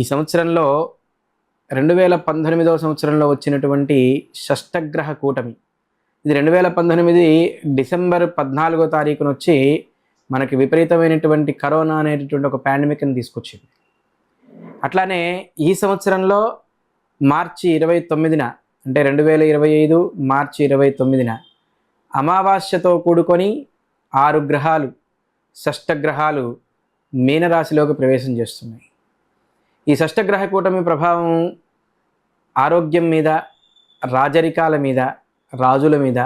ఈ సంవత్సరంలో రెండు వేల పంతొమ్మిదవ సంవత్సరంలో వచ్చినటువంటి షష్టగ్రహ కూటమి. ఇది రెండు వేల పంతొమ్మిది డిసెంబర్ పద్నాలుగో తారీఖున వచ్చి మనకి విపరీతమైనటువంటి కరోనా అనేటటువంటి ఒక పాండమిక్ని తీసుకొచ్చింది. అట్లానే ఈ సంవత్సరంలో మార్చి ఇరవై తొమ్మిదిన అంటే రెండు వేల ఇరవై ఐదు మార్చి ఇరవై తొమ్మిదిన అమావాస్యతో కూడుకొని ఆరు గ్రహాలు షష్టగ్రహాలు మీనరాశిలోకి ప్రవేశం చేస్తున్నాయి. ఈ షష్టగ్రహ కూటమి ప్రభావం ఆరోగ్యం మీద రాజరికాల మీద రాజుల మీద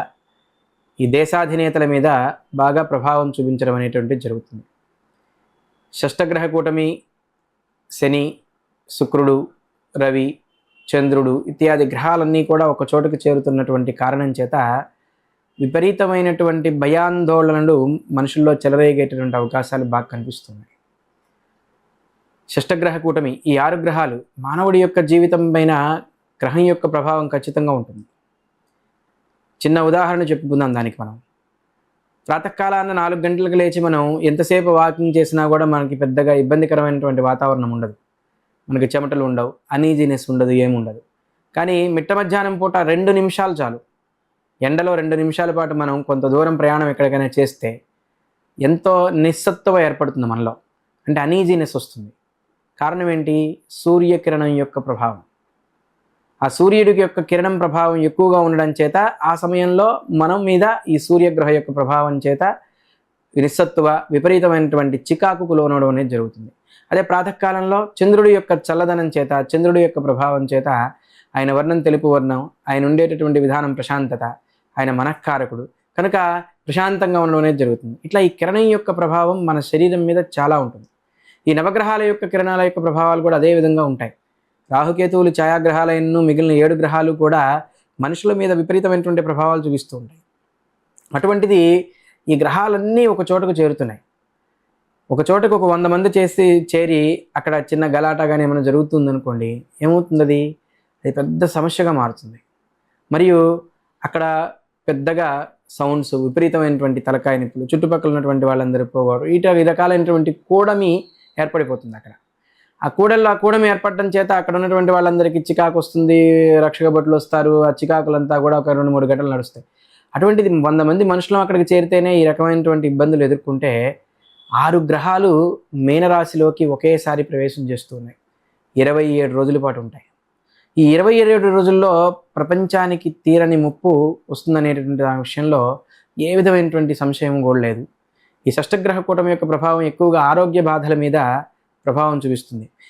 ఈ దేశాధినేతల మీద బాగా ప్రభావం చూపించడం అనేటువంటిది జరుగుతుంది. షష్టగ్రహ కూటమి శని శుక్రుడు రవి చంద్రుడు ఇత్యాది గ్రహాలన్నీ కూడా ఒక చోటుకు చేరుతున్నటువంటి కారణం చేత విపరీతమైనటువంటి భయాందోళనలు మనుషుల్లో చెలరేగేటటువంటి అవకాశాలు బాగా కనిపిస్తున్నాయి. షష్టగ్రహ కూటమి ఈ ఆరు గ్రహాలు మానవుడి యొక్క జీవితం పైన గ్రహం యొక్క ప్రభావం ఖచ్చితంగా ఉంటుంది. చిన్న ఉదాహరణ చెప్పుకుందాం దానికి మనం. ప్రాతకాలాన్న నాలుగు గంటలకు లేచి మనం ఎంతసేపు వాకింగ్ చేసినా కూడా మనకి పెద్దగా ఇబ్బందికరమైనటువంటి వాతావరణం ఉండదు. మనకి చెమటలు ఉండవు అనీజీనెస్ ఉండదు ఏముండదు కానీ మిట్ట మధ్యాహ్నం పూట రెండు నిమిషాలు చాలు. ఎండలో రెండు నిమిషాల పాటు మనం కొంత దూరం ప్రయాణం ఎక్కడికైనా చేస్తే ఎంతో నిస్సత్తువ ఏర్పడుతుంది మనలో. అంటే అనీజీనెస్ వస్తుంది. కారణం ఏంటి? సూర్యకిరణం యొక్క ప్రభావం. ఆ సూర్యుడికి యొక్క కిరణం ప్రభావం ఎక్కువగా ఉండడం చేత ఆ సమయంలో మనం మీద ఈ సూర్యగ్రహ యొక్క ప్రభావం చేత నిస్సత్తువ విపరీతమైనటువంటి చికాకుకు లోనవడం అనేది జరుగుతుంది. అదే ప్రాతకాలంలో చంద్రుడి యొక్క చల్లదనం చేత చంద్రుడి యొక్క ప్రభావం చేత ఆయన వర్ణం తెలుపు వర్ణం ఆయన ఉండేటటువంటి విధానం ప్రశాంతత ఆయన మనఃకారకుడు కనుక ప్రశాంతంగా ఉండడం అనేది జరుగుతుంది. ఇట్లా ఈ కిరణం యొక్క ప్రభావం మన శరీరం మీద చాలా ఉంటుంది. ఈ నవగ్రహాల యొక్క కిరణాల యొక్క ప్రభావాలు కూడా అదే విధంగా ఉంటాయి. రాహుకేతువులు ఛాయాగ్రహాలైనను మిగిలిన ఏడు గ్రహాలు కూడా మనుషుల మీద విపరీతమైనటువంటి ప్రభావాలు చూపిస్తూ ఉంటాయి. అటువంటిది ఈ గ్రహాలన్నీ ఒక చోటకు చేరుతున్నాయి. ఒక చోటకు ఒక వంద మంది చేసి చేరి అక్కడ చిన్న గలాటా కానీ ఏమైనా జరుగుతుంది అనుకోండి ఏమవుతుంది అది అది పెద్ద సమస్యగా మారుతుంది. మరియు అక్కడ పెద్దగా సౌండ్స్ విపరీతమైనటువంటి తలకాయ నొప్పులు చుట్టుపక్కల ఉన్నటువంటి వాళ్ళందరూ పోవారు ఇట రకాలైనటువంటి కూడమి ఏర్పడిపోతుంది అక్కడ ఆ కూడల్లో ఆ కూడమి ఏర్పడడం చేత అక్కడ ఉన్నటువంటి వాళ్ళందరికీ చికాకు వస్తుంది రక్షక భటులు వస్తారు ఆ చికాకులంతా కూడా ఒక రెండు మూడు గంటలు నడుస్తాయి. అటువంటిది వంద మంది మనుషులు అక్కడికి చేరితేనే ఈ రకమైనటువంటి ఇబ్బందులు ఎదుర్కొంటే ఆరు గ్రహాలు మీనరాశిలోకి ఒకేసారి ప్రవేశం చేస్తూ ఉన్నాయి ఇరవై ఏడు రోజుల పాటు ఉంటాయి. ఈ ఇరవై ఏడు రోజుల్లో ప్రపంచానికి తీరని ముప్పు వస్తుందనేటటువంటి ఆ విషయంలో ఏ విధమైనటువంటి సంశయం కూడా లేదు. ఈ షష్టగ్రహ కూటమి యొక్క ప్రభావం ఎక్కువగా ఆరోగ్య బాధల మీద ప్రభావం చూపిస్తుంది.